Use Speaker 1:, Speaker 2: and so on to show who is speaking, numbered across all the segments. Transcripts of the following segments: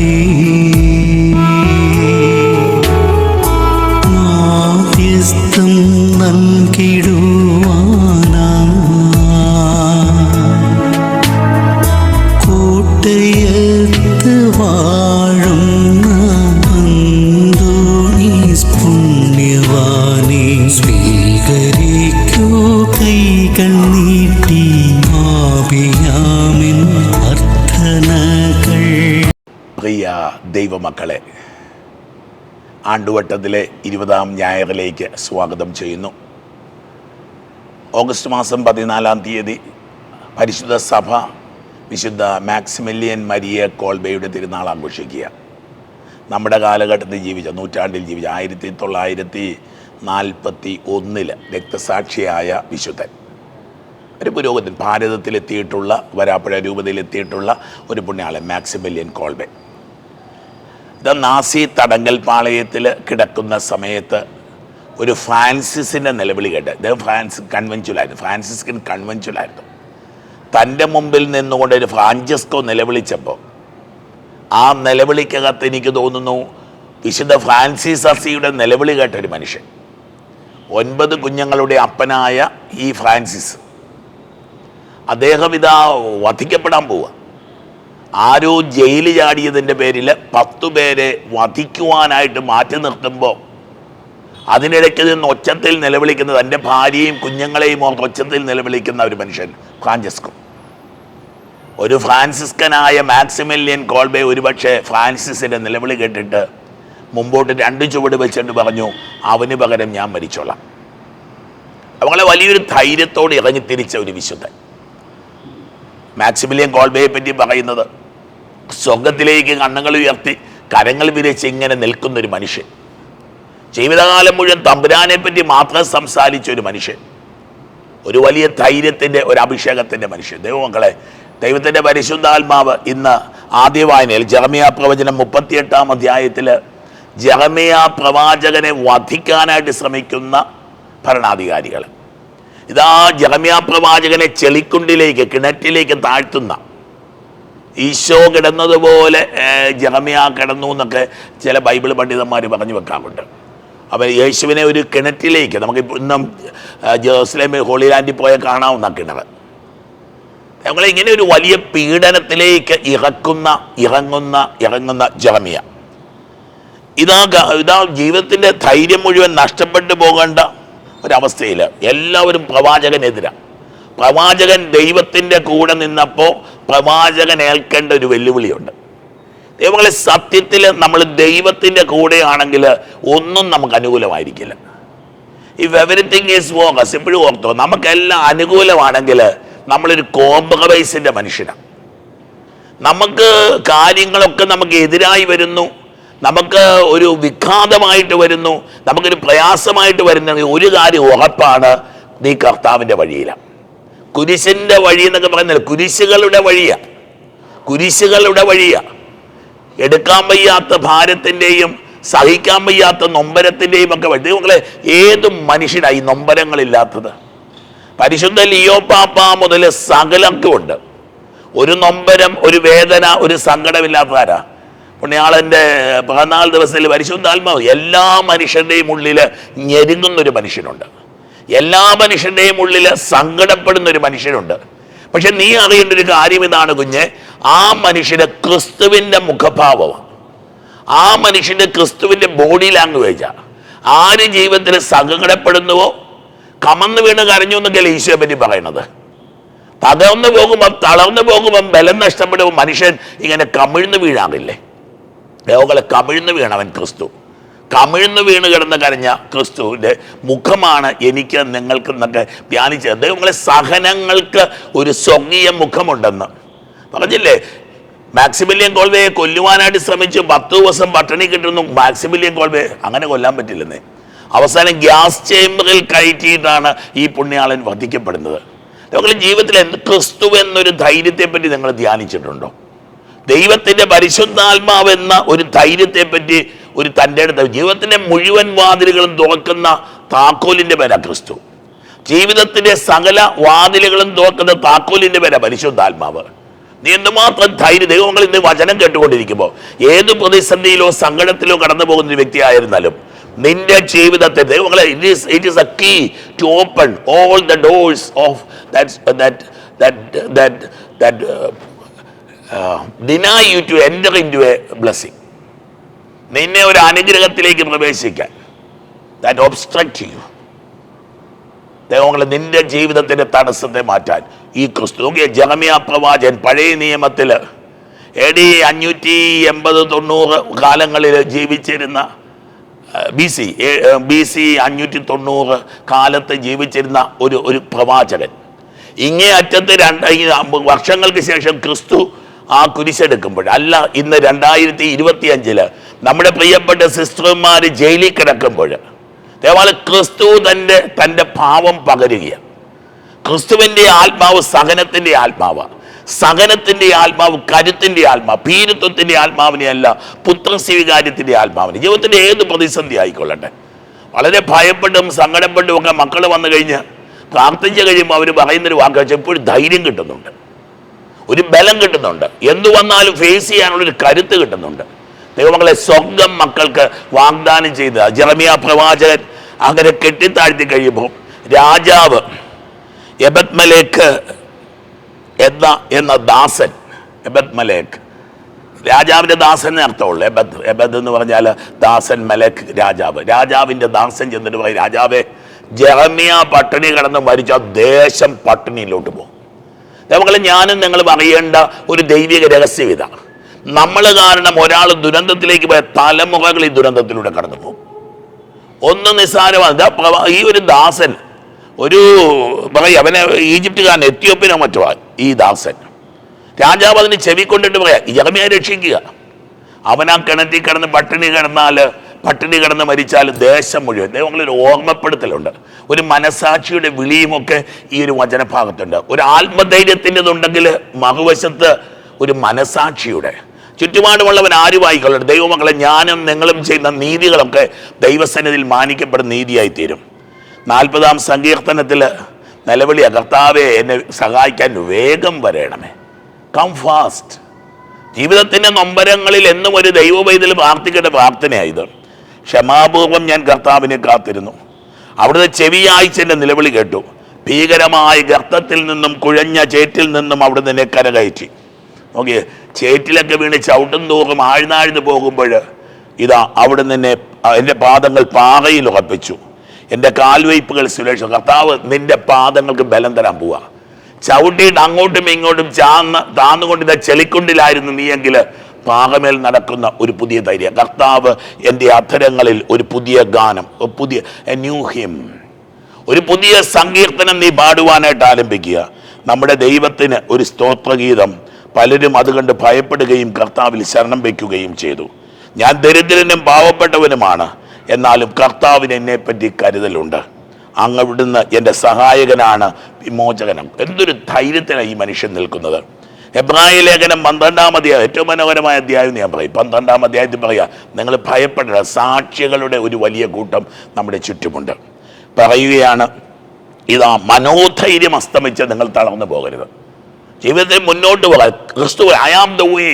Speaker 1: ഉപേക്ഷിക്കാതെ മാധ്യസ്ഥം നൽകിടുവാനാ. കോട്ടയത്ത് വാഴുന്ന അന്തോണീസ് പുണ്യവാനെ സ്വീകരിക്കൂ. കൈകൾ നീട്ടി ആപിയാമിൻ അർത്ഥനകൾ
Speaker 2: പ്രിയ ദൈവമക്കളെ ആണ്ടുവട്ടത്തിലെ ഇരുപതാം ഞായറിലേക്ക് സ്വാഗതം ചെയ്യുന്നു. ഓഗസ്റ്റ് മാസം പതിനാലാം തീയതി പരിശുദ്ധ സഭ വിശുദ്ധ മാക്സിമിലിയൻ മരിയ കോൾബയുടെ തിരുനാൾ ആഘോഷിക്കുക. നമ്മുടെ കാലഘട്ടത്തിൽ ജീവിച്ച നൂറ്റാണ്ടിൽ ജീവിച്ച ആയിരത്തി തൊള്ളായിരത്തി നാൽപ്പത്തി ഒന്നിൽ രക്തസാക്ഷിയായ വിശുദ്ധൻ. ഒരു പുരോഗതി ഭാരതത്തിലെത്തിയിട്ടുള്ള വരാപ്പുഴ രൂപതയിലെത്തിയിട്ടുള്ള ഒരു പുണ്യാളൻ മാക്സിമിലിയൻ കോൾബെ. നാസി തടങ്കൽ പാളയത്തിൽ കിടക്കുന്ന സമയത്ത് ഒരു ഫ്രാൻസിസിന്റെ നിലവിളി കേട്ട്. ഇദ്ദേഹം ഫ്രാൻസ് കൺവെൻച്വലായിരുന്നു. ഫ്രാൻസിസ്കിൻ കൺവെൻച്വലായിരുന്നു. തന്റെ മുമ്പിൽ നിന്നുകൊണ്ട് ഒരു ഫ്രാഞ്ചസ്കോ നിലവിളിച്ചപ്പോൾ ആ നിലവിളിക്കകത്ത് എനിക്ക് തോന്നുന്നു വിശുദ്ധ ഫ്രാൻസിസ് അസിയുടെ നിലവിളി കേട്ട ഒരു മനുഷ്യൻ. ഒൻപത് കുഞ്ഞുങ്ങളുടെ അപ്പനായ ഈ ഫ്രാൻസിസ്. അദ്ദേഹം ഇതാ വധിക്കപ്പെടാൻ പോവുക. ആരോ ജയിൽ ചാടിയതിന്റെ പേരിൽ പത്തു പേരെ വധിക്കുവാനായിട്ട് മാറ്റി നിർത്തുമ്പോൾ അതിനിടയ്ക്ക് നിന്ന് ഒച്ചത്തിൽ നിലവിളിക്കുന്ന തന്റെ ഭാര്യയും കുഞ്ഞുങ്ങളെയും ഓർത്ത് ഒച്ചത്തിൽ നിലവിളിക്കുന്ന ഒരു മനുഷ്യൻ ഫ്രാഞ്ചസ്കോ ഒരു ഫ്രാൻസിസ്കനായ മാക്സിമില്യൻ കോൾബെ ഒരുപക്ഷെ ഫ്രാൻസിസിന്റെ നിലവിളി കേട്ടിട്ട് മുമ്പോട്ട് രണ്ട് ചുവട് വെച്ചിട്ട് പറഞ്ഞു അവന് പകരം ഞാൻ മരിച്ചോളാം. അവളെ വലിയൊരു ധൈര്യത്തോട് ഇറങ്ങി തിരിച്ച ഒരു വിശുദ്ധൻ. മാക്സിമിലിയൻ കോൾബയെ പറ്റി പറയുന്നത് സ്വർഗത്തിലേക്ക് കണ്ണുകൾ ഉയർത്തി കരങ്ങൾ വിരിച്ച് ഇങ്ങനെ നിൽക്കുന്ന ഒരു മനുഷ്യൻ. ജീവിതകാലം മുഴുവൻ തമ്പുരാനെ പറ്റി മാത്രം സംസാരിച്ച ഒരു മനുഷ്യൻ. ഒരു വലിയ ധൈര്യത്തിന്റെ ഒരു അഭിഷേകത്തിന്റെ മനുഷ്യൻ. ദൈവമക്കളെ ദൈവത്തിന്റെ പരിശുദ്ധാത്മാവ് ഇന്ന് ആദ്യ വായനയിൽ ജർമിയ പ്രവചനം മുപ്പത്തിയെട്ടാം അധ്യായത്തിൽ ജർമിയ പ്രവാചകനെ വധിക്കാനായിട്ട് ശ്രമിക്കുന്ന ഭരണാധികാരികൾ ഇതാ ജർമിയ പ്രവാചകനെ ചെളിക്കുണ്ടിലേക്ക് കിണറ്റിലേക്ക് താഴ്ത്തുന്ന ഈശോ കിടന്നതുപോലെ ജറമിയ കിടന്നു എന്നൊക്കെ ചില ബൈബിൾ പണ്ഡിതന്മാർ പറഞ്ഞു വെക്കാറുണ്ട്. അവൻ യേശുവിനെ ഒരു കിണറ്റിലേക്ക് നമുക്ക് ഇന്നും ജെറുസലേമിൽ ഹോളി ലാൻഡിൽ പോയ കാണാവുന്ന കിണർ ഞങ്ങളെ ഇങ്ങനെ ഒരു വലിയ പീഡനത്തിലേക്ക് ഇറക്കുന്ന ഇറങ്ങുന്ന ഇറങ്ങുന്ന ജറമിയ. ഇതാ ഇതാ ജീവിതത്തിന്റെ ധൈര്യം മുഴുവൻ നഷ്ടപ്പെട്ടു പോകേണ്ട ഒരവസ്ഥയിൽ എല്ലാവരും പ്രവാചകനെതിരാണ് പ്രവാചകൻ ദൈവത്തിന്റെ കൂടെ നിന്നപ്പോൾ പ്രവാചകൻ ഏൽക്കേണ്ട ഒരു വെല്ലുവിളിയുണ്ട്. ദൈവങ്ങളെ സത്യത്തിൽ നമ്മൾ ദൈവത്തിന്റെ കൂടെയാണെങ്കിൽ ഒന്നും നമുക്ക് അനുകൂലമായിരിക്കില്ല. ഇഫ് എവറിത്തിങ് ഈസ് ഫോക്കസ് എപ്പോഴും ഓർത്തോ നമുക്കെല്ലാം അനുകൂലമാണെങ്കിൽ നമ്മളൊരു കോംപ്രമൈസിന്റെ മനുഷ്യനാണ്. നമുക്ക് കാര്യങ്ങളൊക്കെ നമുക്ക് എതിരായി വരുന്നു നമുക്ക് ഒരു വിഘാതമായിട്ട് വരുന്നു നമുക്കൊരു പ്രയാസമായിട്ട് വരുന്ന ഒരു കാര്യം ഉറപ്പാണ് നീ കർത്താവിന്റെ വഴിയിലാണ്. കുരിശിന്റെ വഴി എന്നൊക്കെ പറയുന്നില്ല? കുരിശുകളുടെ വഴിയാണ് കുരിശുകളുടെ വഴിയാണ് എടുക്കാൻ വയ്യാത്ത ഭാരത്തിന്റെയും സഹിക്കാൻ വയ്യാത്ത നൊമ്പരത്തിന്റെയും ഒക്കെ വഴി. മക്കളെ ഏത് മനുഷ്യനായി നൊമ്പരങ്ങളില്ലാത്തത്? പരിശുദ്ധ ലിയോ പാപ്പ മുതൽ സകലൊക്കെ ഉണ്ട്. ഒരു നൊമ്പരം ഒരു വേദന ഒരു സങ്കടമില്ലാത്തതാരാ? പുണ്യാളന്റെ പതിനാല് ദിവസത്തിൽ പരിശുദ്ധാത്മാവ് എല്ലാ മനുഷ്യന്റെയും ഉള്ളിൽ ഞെരുങ്ങുന്നൊരു മനുഷ്യനുണ്ട്. എല്ലാ മനുഷ്യന്റെയും ഉള്ളിൽ സങ്കടപ്പെടുന്ന ഒരു മനുഷ്യനുണ്ട് പക്ഷെ നീ അറിയേണ്ട ഒരു കാര്യം ഇതാണ് കുഞ്ഞ് ആ മനുഷ്യന് ക്രിസ്തുവിന്റെ മുഖഭാവമാണ്. ആ മനുഷ്യന്റെ ക്രിസ്തുവിന്റെ ബോഡി ലാംഗ്വേജാണ് ആര് ജീവിതത്തിൽ സങ്കടപ്പെടുന്നുവോ? കമന്ന് വീണ് കരഞ്ഞു എന്നൊക്കെയല്ലേ ഈശോയെ പറ്റി പറയണത്. തകർന്നു പോകുമ്പം തളർന്നു പോകുമ്പം ബലം നഷ്ടപ്പെടുമ്പോൾ മനുഷ്യൻ ഇങ്ങനെ കമിഴ്ന്ന് വീഴാറില്ലേ? ദേവകളെ കമിഴ്ന്ന് വീണവൻ ക്രിസ്തു. കമിഴ്ന്ന് വീണ് കിടന്ന് കരഞ്ഞ ക്രിസ്തുവിന്റെ മുഖമാണ് എനിക്ക് നിങ്ങൾക്ക് എന്നൊക്കെ ധ്യാനിച്ചത്. ദൈവങ്ങളെ സഹനങ്ങൾക്ക് ഒരു സ്വർഗീയ മുഖമുണ്ടെന്ന്. പറഞ്ഞില്ലേ? മാക്സിമിലിയൻ കോൾവയെ കൊല്ലുവാനായിട്ട് ശ്രമിച്ചു. പത്ത് ദിവസം പട്ടിണി കിട്ടുന്നു. മാക്സിമിലിയൻ കോൾവയെ അങ്ങനെ കൊല്ലാൻ പറ്റില്ലെന്നേ. അവസാനം ഗ്യാസ് ചേമ്പറിൽ കയറ്റിയിട്ടാണ് ഈ പുണ്യാളൻ വധിക്കപ്പെടുന്നത്. നിങ്ങളുടെ ജീവിതത്തിൽ എന്ത് ക്രിസ്തു എന്നൊരു ധൈര്യത്തെപ്പറ്റി നിങ്ങൾ ധ്യാനിച്ചിട്ടുണ്ടോ? ദൈവത്തിന്റെ പരിശുദ്ധാത്മാവെന്ന ഒരു ധൈര്യത്തെ പറ്റി ഒരു തന്റെ അടുത്ത് ജീവിതത്തിന്റെ മുഴുവൻ വാതിലുകളും തുറക്കുന്ന താക്കോലിന്റെ പേരാ ക്രിസ്തു. ജീവിതത്തിന്റെ സകല വാതിലുകളും തുറക്കുന്ന താക്കോലിന്റെ പേരാ പരിശുദ്ധാത്മാവ്. നീ എന്തുമാത്രം ധൈര്യം ദൈവങ്ങൾ ഇന്ന് വചനം കേട്ടുകൊണ്ടിരിക്കുമ്പോൾ ഏത് പ്രതിസന്ധിയിലോ സങ്കടത്തിലോ കടന്നു പോകുന്ന ഒരു വ്യക്തിയായിരുന്നാലും നിന്റെ ജീവിതത്തെ ദൈവങ്ങളെ it is it is a key to open all the doors of that that that that deny you to enter in to a blessing നിന്നെ ഒരു അനുഗ്രഹത്തിലേക്ക് പ്രവേശിക്കാൻ. ദാറ്റ് ഒബ്സ്ട്രക്ട് ചെയ്യൂ ദൈവങ്ങളെ നിന്റെ ജീവിതത്തിന്റെ തടസ്സത്തെ മാറ്റാൻ. ഈ ക്രിസ്തു ജഗമിയ പ്രവാചൻ പഴയ നിയമത്തിൽ എ ഡി അഞ്ഞൂറ്റി എൺപത് തൊണ്ണൂറ് കാലങ്ങളിൽ ജീവിച്ചിരുന്ന ബി സി ബി സി അഞ്ഞൂറ്റി തൊണ്ണൂറ് കാലത്ത് ജീവിച്ചിരുന്ന ഒരു ഒരു പ്രവാചകൻ. ഇങ്ങേ അറ്റത്ത് രണ്ട് വർഷങ്ങൾക്ക് ശേഷം ക്രിസ്തു ആ കുരിശെടുക്കുമ്പോൾ അല്ല ഇന്ന് രണ്ടായിരത്തി ഇരുപത്തി അഞ്ചിൽ നമ്മുടെ പ്രിയപ്പെട്ട സിസ്റ്റർമാർ ജയിലിൽ കിടക്കുമ്പോൾ ദേവാലയ ക്രിസ്തു തന്റെ തന്റെ ഭാവം പകരുകയാണ്. ക്രിസ്തുവിന്റെ ആത്മാവ് സഹനത്തിന്റെ ആത്മാവ്. സഹനത്തിന്റെ ആത്മാവ് കരുത്തിന്റെ ആത്മാവ് ഭീരുത്വത്തിന്റെ ആത്മാവിനെയല്ല പുത്രസ്വീകാര്യത്തിന്റെ ആത്മാവിനെ. ജീവിതത്തിന്റെ ഏത് പ്രതിസന്ധി ആയിക്കൊള്ളട്ടെ. വളരെ ഭയപ്പെട്ടും സങ്കടപ്പെട്ടും ഒക്കെ മക്കൾ വന്നു കഴിഞ്ഞ് പ്രാർത്ഥിച്ചു കഴിയുമ്പോൾ അവർ പറയുന്നൊരു വാക്ക് വെച്ചാൽ എപ്പോഴും ധൈര്യം കിട്ടുന്നുണ്ട്. ഒരു ബലം കിട്ടുന്നുണ്ട്. എന്തു വന്നാലും ഫേസ് ചെയ്യാനുള്ളൊരു കരുത്ത് കിട്ടുന്നുണ്ട്. ദൈവങ്ങളെ സ്വർഗം മക്കൾക്ക് വാഗ്ദാനം ചെയ്ത ജെറമിയ പ്രവാചകൻ അങ്ങനെ കെട്ടിത്താഴ്ത്തി കഴിയുമ്പോൾ രാജാവ് എബത് മലേക്ക് എന്ന എന്ന ദാസൻ എബത് മലേക്ക് രാജാവിന്റെ ദാസൻ അർത്ഥമുള്ളൂ. എബദ് എബദ് എന്ന് പറഞ്ഞാൽ ദാസൻ മലക് രാജാവ്. രാജാവിന്റെ ദാസൻ ചെന്നിട്ട് പറയും രാജാവേ ജെറമിയ പട്ടിണി കിടന്ന് മരിച്ച ദേശം പട്ടിണിയിലോട്ട് പോകും. നമുക്ക് ഞാനും നിങ്ങളും അറിയേണ്ട ഒരു ദൈവിക രഹസ്യം ഇതാ നമ്മൾ കാരണം ഒരാൾ ദുരന്തത്തിലേക്ക് പോയ തലമുറകൾ ഈ ദുരന്തത്തിലൂടെ കടന്നു പോകും ഒന്ന് നിസ്സാരമാണ്. ഈ ഒരു ദാസൻ ഒരു പറയും അവനെ ഈജിപ്തുകാരൻ എത്യോപ്യനോ മറ്റോ ഈ ദാസൻ. രാജാവ് അതിന് ചെവി കൊണ്ടിട്ട് പറയാം യർമിയെ രക്ഷിക്കുക. അവനാ കിണറ്റിൽ കിടന്ന് പട്ടിണി കിടന്നാൽ പട്ടിണി കിടന്ന് മരിച്ചാൽ ദേശം മുഴുവൻ. ദൈവങ്ങളൊരു ഓർമ്മപ്പെടുത്തലുണ്ട്. ഒരു മനസാക്ഷിയുടെ വിളിയുമൊക്കെ ഈ ഒരു വചനഭാഗത്തുണ്ട്. ഒരു ആത്മധൈര്യത്തിന്റെതുണ്ടെങ്കിൽ മറുവശത്ത് ഒരു മനസാക്ഷിയുടെ ചുറ്റുപാടുമുള്ളവൻ ആരുമായിക്കൊള്ളട്ടെ ദൈവമക്കളെ ഞാനും നിങ്ങളും ചെയ്യുന്ന നീതികളൊക്കെ ദൈവസന്നിധിയിൽ മാനിക്കപ്പെടുന്ന നീതിയായി തീരും നാൽപ്പതാം സങ്കീർത്തനത്തിൽ നിലവിളിയ കർത്താവെ എന്നെ സഹായിക്കാൻ വേഗം വരയണമേ കം ഫാസ്റ്റ് ജീവിതത്തിന്റെ നൊമ്പരങ്ങളിൽ എന്നും ഒരു ദൈവവൈതൽ പ്രാർത്ഥിക്കേണ്ട പ്രാർത്ഥനയായത്. ക്ഷമാപൂർവം ഞാൻ കർത്താവിനെ കാത്തിരുന്നു. അവിടുത്തെ ചെവിയാഴ്ച എന്റെ നിലവിളി കേട്ടു. ഭീകരമായ ഗർത്തത്തിൽ നിന്നും കുഴഞ്ഞ ചേറ്റിൽ നിന്നും അവിടുന്ന് എന്നെ കരകയറ്റി. നോക്കിയേ ചേറ്റിലൊക്കെ വീണ് ചവിട്ടും തോറും ആഴ്ന്നാഴ്ന്ന് പോകുമ്പോൾ ഇതാ അവിടെ എന്നെ എന്റെ പാദങ്ങൾ പാറയിൽ ഉറപ്പിച്ചു. എന്റെ കാൽവയ്പ്പുകൾ സുരക്ഷ കർത്താവ് നിന്റെ പാദങ്ങൾക്ക് ബലം തരാൻ പോവാ. ചവിട്ടിയിട്ട് അങ്ങോട്ടും ഇങ്ങോട്ടും ചാന്ന് താന്നുകൊണ്ട് ഇതാ ചെളിക്കുണ്ടിലായിരുന്നു നീയെങ്കിൽ പാകമേൽ നടക്കുന്ന ഒരു പുതിയ ധൈര്യം. കർത്താവ് എന്റെ അധരങ്ങളിൽ ഒരു പുതിയ ഗാനം പുതിയ ന്യൂ ഹിം. ഒരു പുതിയ സങ്കീർത്തനം നീ പാടുവാനായിട്ട് ആരംഭിക്കുക. നമ്മുടെ ദൈവത്തിന് ഒരു സ്തോത്രഗീതം പലരും അതുകൊണ്ട് കണ്ട് ഭയപ്പെടുകയും കർത്താവിൽ ശരണം വയ്ക്കുകയും ചെയ്തു. ഞാൻ ദരിദ്രനും പാവപ്പെട്ടവനുമാണ്. എന്നാലും കർത്താവിന് എന്നെപ്പറ്റി കരുതലുണ്ട്. അങ്ങ് ഇവിടുന്ന് എന്റെ സഹായകനാണ് വിമോചകനം. എന്തൊരു ധൈര്യത്തിലാണ് ഈ മനുഷ്യൻ നിൽക്കുന്നത്. എബ്രാഹിം ലേഖനം പന്ത്രണ്ടാം അധ്യായം ഏറ്റവും മനോഹരമായ അധ്യായം ഞാൻ പറയും. പന്ത്രണ്ടാം അധ്യായത്തിൽ പറയാ നിങ്ങൾ ഭയപ്പെടേണ്ട സാക്ഷികളുടെ ഒരു വലിയ കൂട്ടം നമ്മുടെ ചുറ്റുമുണ്ട്. പറയുകയാണ് ഇതാ മനോധൈര്യം അസ്തമിച്ച് നിങ്ങൾ തളർന്നു പോകരുത്. ജീവിതത്തിൽ മുന്നോട്ട് പോകാൻ ക്രിസ്തു ഐ ആം ദ വേ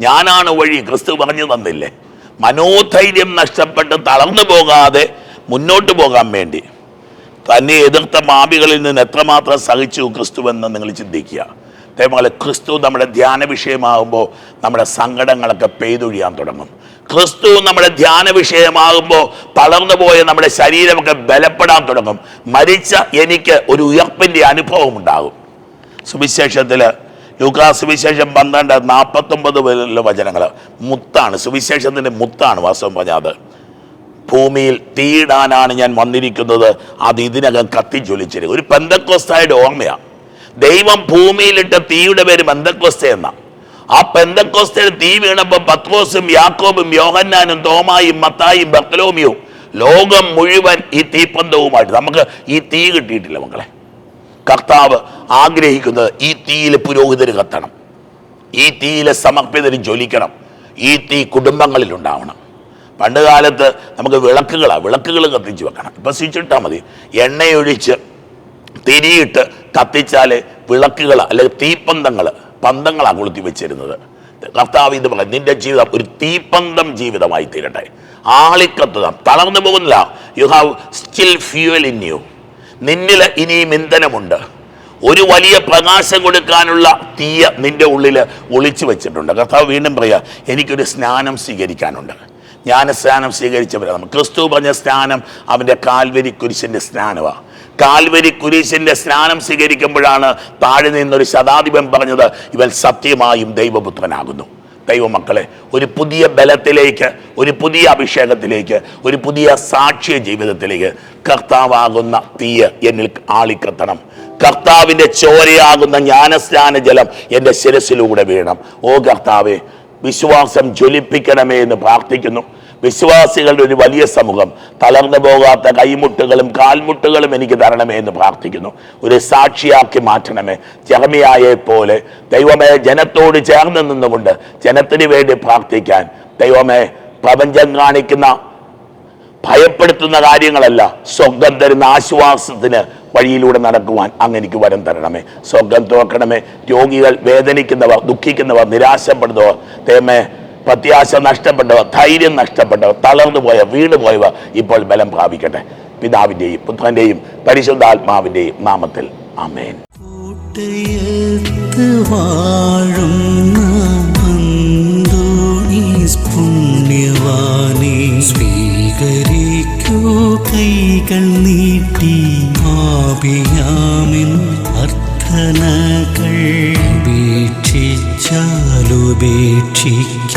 Speaker 2: ഞാനാണ് വഴി. ക്രിസ്തു പറഞ്ഞു തന്നില്ലേ? മനോധൈര്യം നഷ്ടപ്പെട്ട് തളർന്നു പോകാതെ മുന്നോട്ട് പോകാൻ വേണ്ടി. തന്നെ എതിർത്ത മാപികളിൽ നിന്ന് എത്രമാത്രം സഹിച്ചു ക്രിസ്തു എന്ന് നിങ്ങൾ ചിന്തിക്കുക. അതേപോലെ ക്രിസ്തു നമ്മുടെ ധ്യാന വിഷയമാകുമ്പോൾ നമ്മുടെ സങ്കടങ്ങളൊക്കെ പെയ്തൊഴിയാൻ തുടങ്ങും. ക്രിസ്തു നമ്മുടെ ധ്യാന വിഷയമാകുമ്പോൾ തളർന്നു പോയ നമ്മുടെ ശരീരമൊക്കെ ബലപ്പെടാൻ തുടങ്ങും. മരിച്ച എനിക്ക് ഒരു ഉയർപ്പിന്റെ അനുഭവം ഉണ്ടാകും. സുവിശേഷത്തിൽ യുഗാ സുവിശേഷം പന്ത്രണ്ട് നാൽപ്പത്തൊമ്പത് വചനങ്ങൾ. മുത്താണ് സുവിശേഷത്തിന്റെ മുത്താണ് വാസ്തവം പറഞ്ഞത്. ഭൂമിയിൽ തീയിടാനാണ് ഞാൻ വന്നിരിക്കുന്നത്. അത് ഇതിനകം കത്തിച്ചൊലിച്ചിരിക്കും ഒരു പെന്തക്കോസ്തായുടെ ഓർമ്മയാണ് ദൈവം ഭൂമിയിലിട്ട തീയുടെ പേര് പെന്തക്കോസ്ത എന്നാണ് ആ പെന്തക്കോസ്തയുടെ തീ വീണപ്പോൾ പത്രോസും യാക്കോബും യോഹന്നാനും തോമായും മത്തായും ബർത്തലോമിയും ലോകം മുഴുവൻ ഈ തീപ്പന്തവുമായിട്ട് നമുക്ക് ഈ തീ കിട്ടിയിട്ടില്ല മക്കളെ. കർത്താവ് ആഗ്രഹിക്കുന്നത് ഈ തീയിൽ പുരോഹിതർ കത്തണം. ഈ തീയിലെ സമർപ്പിതരും ജ്വലിക്കണം. ഈ തീ കുടുംബങ്ങളിൽ ഉണ്ടാവണം പണ്ട് കാലത്ത് നമുക്ക് വിളക്കുകളാണ് വിളക്കുകൾ കത്തിച്ച് വെക്കണം. ഇപ്പം സ്വിച്ച് ഇട്ടാൽ മതി. എണ്ണയൊഴിച്ച് തിരിയിട്ട് കത്തിച്ചാൽ വിളക്കുകൾ അല്ലെങ്കിൽ തീപ്പന്തങ്ങൾ പന്തങ്ങളാണ് കൊളുത്തി വെച്ചിരുന്നത്. കർത്താവ് ഇത് പറയാം നിന്റെ ജീവിതം ഒരു തീപ്പന്തം ജീവിതമായി തീരട്ടെ ആളിക്കത്തുക തളർന്നു പോകുന്നില്ല. You have still fuel in you നിന്നിൽ ഇനിയും ഇന്ധനമുണ്ട് ഒരു വലിയ പ്രകാശം കൊടുക്കാനുള്ള തീയ നിന്റെ ഉള്ളിൽ ഒളിച്ചു വെച്ചിട്ടുണ്ട്. കർത്താവ് വീണ്ടും പറയാ എനിക്കൊരു സ്നാനം സ്വീകരിക്കാനുണ്ട്. ഞാൻ സ്നാനം സ്വീകരിച്ചവരാണ് ക്രിസ്തു പറഞ്ഞ സ്നാനം അവന്റെ കാൽവരി കുരിശിന്റെ സ്നാനമാണ് കാൽവരി കുരിശിന്റെ സ്നാനം സ്വീകരിക്കുമ്പോഴാണ് താഴെ നിന്നൊരു ശതാധിപൻ പറഞ്ഞത് ഇവൻ സത്യമായും ദൈവപുത്രനാകുന്നു. ദൈവമക്കളെ ഒരു പുതിയ ബലത്തിലേക്ക് ഒരു പുതിയ അഭിഷേകത്തിലേക്ക് ഒരു പുതിയ സാക്ഷ്യ ജീവിതത്തിലേക്ക് കർത്താവാകുന്ന തീയ എന്നിൽ ആളിക്കത്തണം. കർത്താവിന്റെ ചോരയാകുന്ന ജ്ഞാനസ്നാന ജലം എന്റെ ശിരസിലൂടെ വീണം ഓ കർത്താവെ വിശ്വാസം ജ്വലിപ്പിക്കണമേ എന്ന് പ്രാർത്ഥിക്കുന്നു. വിശ്വാസികളുടെ ഒരു വലിയ സമൂഹം. തളർന്നു പോകാത്ത കൈമുട്ടുകളും കാൽമുട്ടുകളും എനിക്ക് തരണമേ എന്ന് പ്രാർത്ഥിക്കുന്നു. ഒരു സാക്ഷിയാക്കി മാറ്റണമേ. ചെറമിയായെ പോലെ ദൈവമേ ജനത്തോട് ചേർന്ന് നിന്നുകൊണ്ട് ജനത്തിന് വേണ്ടി പ്രാർത്ഥിക്കാൻ ദൈവമേ പ്രപഞ്ചം കാണിക്കുന്ന ഭയപ്പെടുത്തുന്ന കാര്യങ്ങളല്ല സ്വർഗം തരുന്ന ആശ്വാസത്തിന് വഴിയിലൂടെ നടക്കുവാൻ അങ്ങ് എനിക്ക് വരം തരണമേ. സ്വർഗം തുറക്കണമേ. രോഗികൾ വേദനിക്കുന്നവർ ദുഃഖിക്കുന്നവർ നിരാശപ്പെടുന്നവർ തേമേ പ്രത്യാശ നഷ്ടപ്പെട്ടവർ ധൈര്യം നഷ്ടപ്പെട്ടവർ തളർന്നു പോയവർ വീണ് പോയവർ ഇപ്പോൾ ബലം പ്രാപിക്കട്ടെ. പിതാവിന്റെയും പുത്രന്റെയും പരിശുദ്ധാത്മാവിന്റെയും നാമത്തിൽ.
Speaker 1: പുണ്യവാനെ സ്വീകരിക്കൂ കൈകൾ നീട്ടി അർത്ഥനകൾ ഉപേക്ഷിച്ചാലുപേക്ഷിക്കാതെ